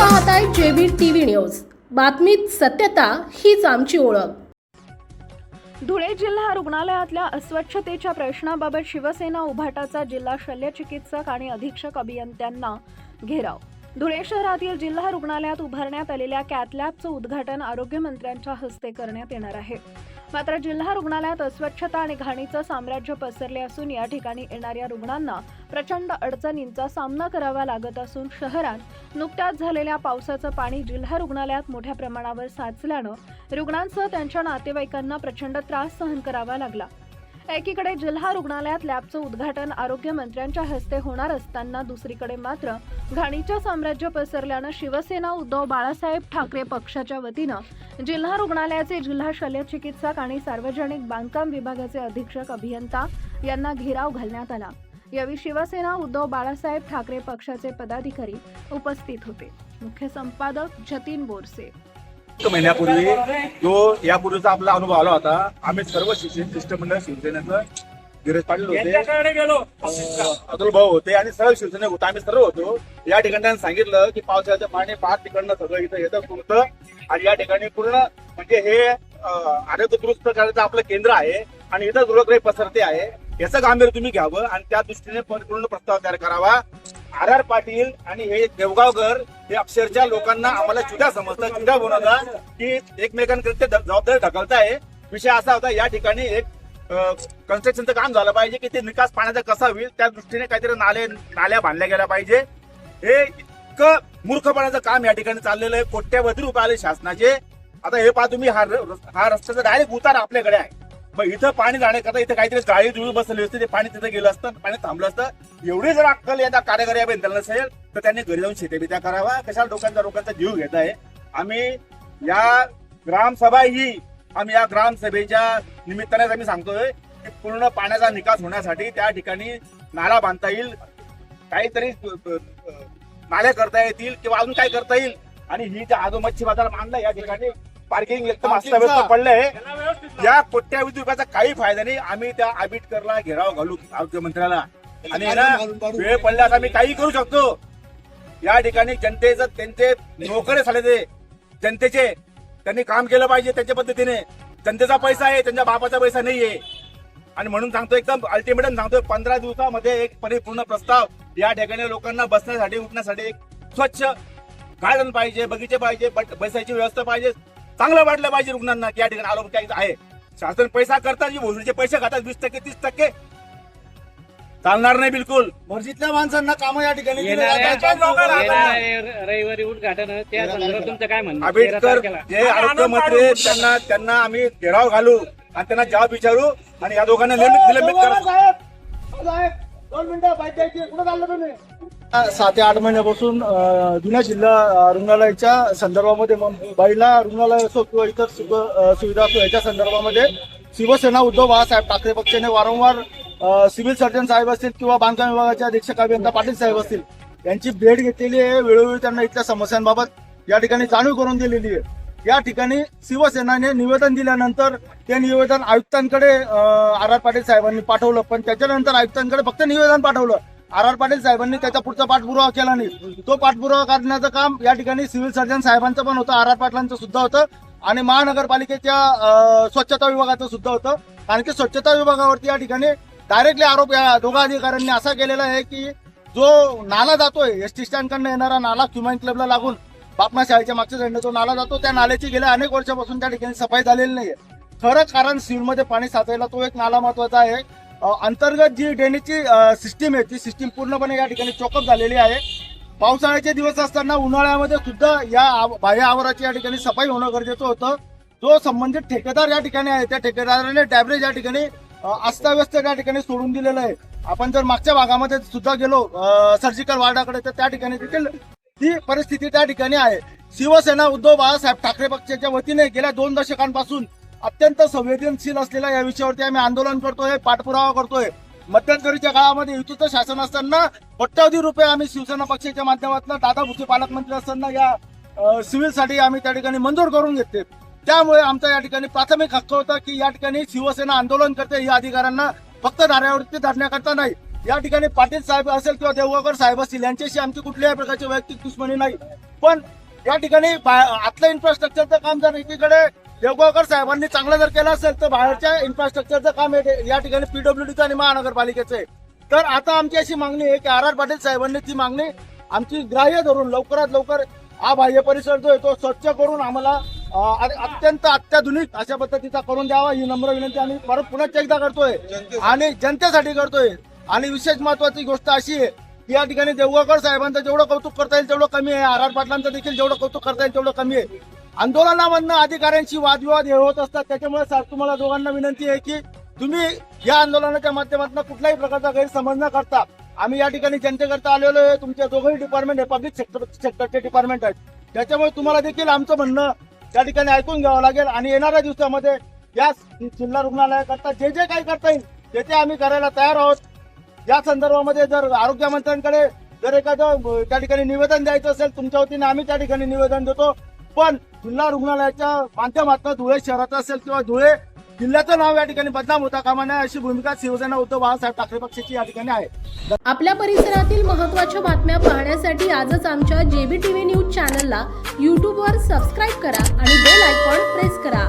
पाहत आहे जेबीर TV news. बातमीत सत्यता हीच आमची ओळख. धुळे जिल्हा रुग्णालयातल्या अस्वच्छतेच्या प्रश्नाबाबत शिवसेना उभाटाचा जिल्हा शल्यचिकित्सक आणि अधीक्षक अभियंत्यांना घेराव. धुळे शहरातील जिल्हा रुग्णालयात उभारण्यात आलेल्या कॅथलॅबचं उद्घाटन आरोग्यमंत्र्यांच्या हस्ते करण्यात येणार आहे. मात्र जिल्हा रुग्णालयात अस्वच्छता आणि घाणीचं साम्राज्य पसरले असून या ठिकाणी येणाऱ्या रुग्णांना प्रचंड अडचणींचा सामना करावा लागत असून शहरात नुकत्याच झालेल्या पावसाचं पाणी जिल्हा रुग्णालयात मोठ्या प्रमाणावर साचल्यानं रुग्णांसह त्यांच्या नातेवाईकांना प्रचंड त्रास सहन करावा लागला. एकीकडे जिल्हा रुग्णालयात लॅबचं उद्घाटन आरोग्यमंत्र्यांच्या हस्ते होणार असताना दुसरीकडे मात्र घाणीच्या साम्राज्य पसरल्यानं शिवसेना उद्धव बाळासाहेब ठाकरे पक्षाच्या वतीनं जिल्हा रुग्णालयाचे जिल्हा शल्यचिकित्सक आणि सार्वजनिक बांधकाम विभागाचे अधीक्षक अभियंता यांना घेराव घालण्यात आला. यावेळी शिवसेना उद्धव बाळासाहेब ठाकरे पक्षाचे पदाधिकारी उपस्थित होते. मुख्य संपादक जतीन बोरसे महिन्यापूर्वी जो यापूर्वीचा आपला अनुभव आला होता. आम्ही सर्व शिक्षण शिष्टमंडळ शिवसेनेचं गिरीश पाटील होते. अतुल भाऊ होते आणि सर्व शिवसेने होते. आम्ही सर्व होतो. या ठिकाणी त्यांनी सांगितलं की पावसाचं पाणी फार तिकडनं सगळं इथं येतं तुमचं आणि या ठिकाणी पूर्ण म्हणजे हे आरोग्य दुरुस्त करायचं आपलं केंद्र आहे. आणि इथं दुर्ग्रही पसरते आहे. याचं गांभीर्य तुम्ही घ्यावं आणि त्या दृष्टीने पूर्ण प्रस्ताव तयार करावा. आर आर पाटील आणि हे देवगावकर हे अक्षरशः लोकांना आम्हाला चुद्या समजतात चुद्या बनवतात की एकमेकांकडे जबाबदारी ढकलताय विषय असा होता या ठिकाणी एक कन्स्ट्रक्शनचं काम झालं पाहिजे की ते निकास पाण्याचा कसा होईल त्या दृष्टीने काहीतरी नाले नाल्या बांधल्या गेल्या पाहिजे. हे इतकं मूर्खपणाचं काम या ठिकाणी चाललेलं आहे. कोट्यावधी रुपये आले शासनाचे. आता हे पहा तुम्ही हा र- हा रस्त्याचा डायरेक्ट उतार आपल्याकडे आहे. मग इथं पाणी जाण्याकरता इथं काहीतरी गाळी जुळी बसली असते ते पाणी तिथं गेलं असतं पाणी थांबलं असतं. एवढी जर अक्कल या कार्यकारी अभियंत्याला नसेल तर त्यांनी घरी जाऊन शेतीबित्या करावा. कशाला लोकांचा लोकांचा जीव घेत आहे? आम्ही या ग्रामसभा ही आम्ही या ग्रामसभेच्या निमित्ताने आम्ही सांगतोय की पूर्ण पाण्याचा निकास होण्यासाठी त्या ठिकाणी नाला बांधता येईल. काहीतरी अ, नाल्या करता येतील किंवा अजून काय करता येईल. आणि ही ज्या आजो मच्छी बाजार मांडला या ठिकाणी पार्किंग एकदम अस्ताव्यस्त पडलंय. या कोट्यावधी रुपयाचा काही फायदा नाही. आम्ही त्या आबिटकरला घेराव घालू आरोग्यमंत्र्याला आणि आहे ना वेळ पडल्यास आम्ही काही करू शकतो. या ठिकाणी जनतेचं त्यांचे नोकरे झाले ते. जनतेचे त्यांनी काम केलं पाहिजे त्यांच्या पद्धतीने. जनतेचा पैसा आहे त्यांच्या बापाचा पैसा नाहीये. आणि म्हणून सांगतो एकदम अल्टिमेटम सांगतोय पंधरा दिवसामध्ये एक परिपूर्ण प्रस्ताव या ठिकाणी लोकांना बसण्यासाठी उठण्यासाठी एक स्वच्छ गार्डन पाहिजे बगीचे पाहिजे बसायची व्यवस्था पाहिजे. चांगलं वाटलं पाहिजे रुग्णांना की या ठिकाणी आरोग्य आहे शासन पैसा करतात जी भोसडीचे पैसे खातात वीस टक्के तीस टक्के चालणार नाही बिलकुल मर्जीतल्या माणसांना काम या ठिकाणी दिली जातात. रविवारी उद्घाटन आहे. त्या संदर्भात तुमचं काय म्हणणं तेरा आंबेडकर तारखेला. जे आरोग्य मंत्री आहेत, त्यांना त्यांना आम्ही घेराव घालू आणि त्यांना जबाब विचारू आणि या दोघांना निलंबित निलंबित करू साहेब, साहेब, दोन मिनिटं बाईक द्यायची. कुठं चाललं तुम्ही? सात ते आठ महिन्यापासून जुन्या जिल्हा रुग्णालयाच्या संदर्भामध्ये महिला रुग्णालय असो किंवा इतर सुख सुविधा असो याच्या संदर्भामध्ये शिवसेना उद्धव बाळासाहेब ठाकरे पक्षाने वारंवार सिव्हिल सर्जन साहेब असतील किंवा बांधकाम विभागाचे अधीक्षक अभियंता पाटील साहेब असतील यांची भेट घेतलेली आहे. वेळोवेळी त्यांना इथल्या समस्यांबाबत या ठिकाणी जाणीव करून दिलेली आहे. या ठिकाणी शिवसेनाने निवेदन दिल्यानंतर ते निवेदन आयुक्तांकडे आर आर पाटील साहेबांनी पाठवलं. पण त्याच्यानंतर आयुक्तांकडे फक्त निवेदन पाठवलं. आर आर पाटील साहेबांनी त्याचा पुढचा पाठपुरावा केला नाही. तो पाठपुरावा करण्याचं काम या ठिकाणी सिव्हिल सर्जन साहेबांचं पण होतं आर आर पाटलांचं सुद्धा होतं आणि महानगरपालिकेच्या स्वच्छता विभागाचं सुद्धा होतं. कारण की स्वच्छता विभागावरती या ठिकाणी डायरेक्टली आरोप या दोघा अधिकाऱ्यांनी असा केलेला आहे की जो नाला जातोय एस टी स्टँडकडनं येणारा नाला क्युमाइन क्लबला लागून बापमा शाळेच्या मागच्या साईडने जो नाला जातो त्या नाल्याची गेल्या अनेक वर्षापासून त्या ठिकाणी सफाई झालेली नाहीये. खरं कारण सिव्हिलमध्ये पाणी साचायला तो एक नाला महत्त्वाचा आहे. अंतर्गत जी ड्रेनेजची सिस्टीम आहे ती सिस्टीम पूर्णपणे या ठिकाणी चोकअप झालेली आहे. पावसाळ्याचे दिवस असताना उन्हाळ्यामध्ये सुद्धा या आव- बाह्य आवाराची या ठिकाणी सफाई होणं गरजेचं होतं. जो संबंधित ठेकेदार या ठिकाणी आहे त्या ठेकेदाराने डॅबरेज या ठिकाणी अस्ताव्यस्त या ठिकाणी सोडून दिलेलं आहे. आपण जर मागच्या भागामध्ये सुद्धा गेलो सर्जिकल वार्डाकडे तर त्या ठिकाणी देखील ती परिस्थिती त्या ठिकाणी आहे. शिवसेना उद्धव बाळासाहेब ठाकरे पक्षाच्या वतीने गेल्या दोन दशकांपासून अत्यंत संवेदनशील असलेल्या या विषयावरती आम्ही आंदोलन करतोय पाठपुरावा करतोय. मध्यंतरीच्या काळामध्ये युतीचं शासन असताना कोट्यावधी रुपये आम्ही शिवसेना पक्षाच्या माध्यमातून दादा भुसे पालकमंत्री असताना या सिव्हिलसाठी आम्ही त्या ठिकाणी मंजूर करून घेतले. त्यामुळे आमचा या ठिकाणी प्राथमिक हक्क होता की या ठिकाणी शिवसेना आंदोलन करते या अधिकाऱ्यांना फक्त धाऱ्यावरती धरण्याकरता नाही. या ठिकाणी पाटील साहेब असेल किंवा देवगावकर साहेब असतील यांच्याशी आमची कुठल्याही प्रकारची वैयक्तिक दुश्मनी नाही. पण या ठिकाणी बा- आतलं इन्फ्रास्ट्रक्चरचं काम जर एकीकडे देवगावकर साहेबांनी चांगलं जर केलं असेल तर बाहेरच्या इन्फ्रास्ट्रक्चरचं काम या ठिकाणी पीडब्ल्यूडीचं आणि महानगरपालिकेचं आहे. तर आता आमची अशी मागणी आहे की आर आर पाटील साहेबांनी ती मागणी आमची ग्राह्य धरून लवकरात लवकर हा बाह्य परिसर जो आहे तो स्वच्छ करून आम्हाला अत्यंत अत्याधुनिक अशा पद्धतीचा करून द्यावा ही नम्र विनंती आम्ही परत पुन्हा एकदा करतोय. आणि जनतेसाठी करतोय. आणि विशेष महत्वाची गोष्ट अशी आहे या ठिकाणी देवगावकर साहेबांचं जेवढं कौतुक करता येईल तेवढं कमी आहे. आर आर पाटलांचं देखील जेवढं कौतुक करता येईल तेवढं कमी आहे. आंदोलनामधनं अधिकाऱ्यांशी वादविवाद हे होत असतात. त्याच्यामुळे सर तुम्हाला दोघांना विनंती आहे की तुम्ही या आंदोलनाच्या माध्यमातून कुठल्याही प्रकारचा गैरसमज न करता आम्ही या ठिकाणी जनतेकरता आलेलो आहे तुमच्या दोघंही डिपार्टमेंट आहे पब्लिक सेक्टर सेक्टरचे डिपार्टमेंट आहेत. त्याच्यामुळे तुम्हाला देखील आमचं म्हणणं त्या ठिकाणी ऐकून घ्यावं लागेल आणि येणाऱ्या दिवसामध्ये या जिल्हा रुग्णालयाकरता जे जे काही करता येईल ते ते आम्ही करायला तयार आहोत. या संदर्भामध्ये जर आरोग्यमंत्र्यांकडे जर एखादं त्या ठिकाणी निवेदन द्यायचं असेल तुमच्या वतीने आम्ही त्या ठिकाणी निवेदन देतो. पण जिल्हा रुग्णालयाच्या माध्यमातून धुळे शहराचं असेल किंवा धुळे जिल्ह्याचं नाव या ठिकाणी बदनाम होता कामा नये अशी भूमिका शिवसेना उद्धव बाळासाहेब ठाकरे पक्षाची या ठिकाणी आहे. आपल्या परिसरातील महत्त्वाच्या बातम्या पाहण्यासाठी आजच आमच्या जेबी टीव्ही न्यूज चॅनलला यूट्यूबवर सबस्क्राईब करा आणि बेल आयकॉन प्रेस करा.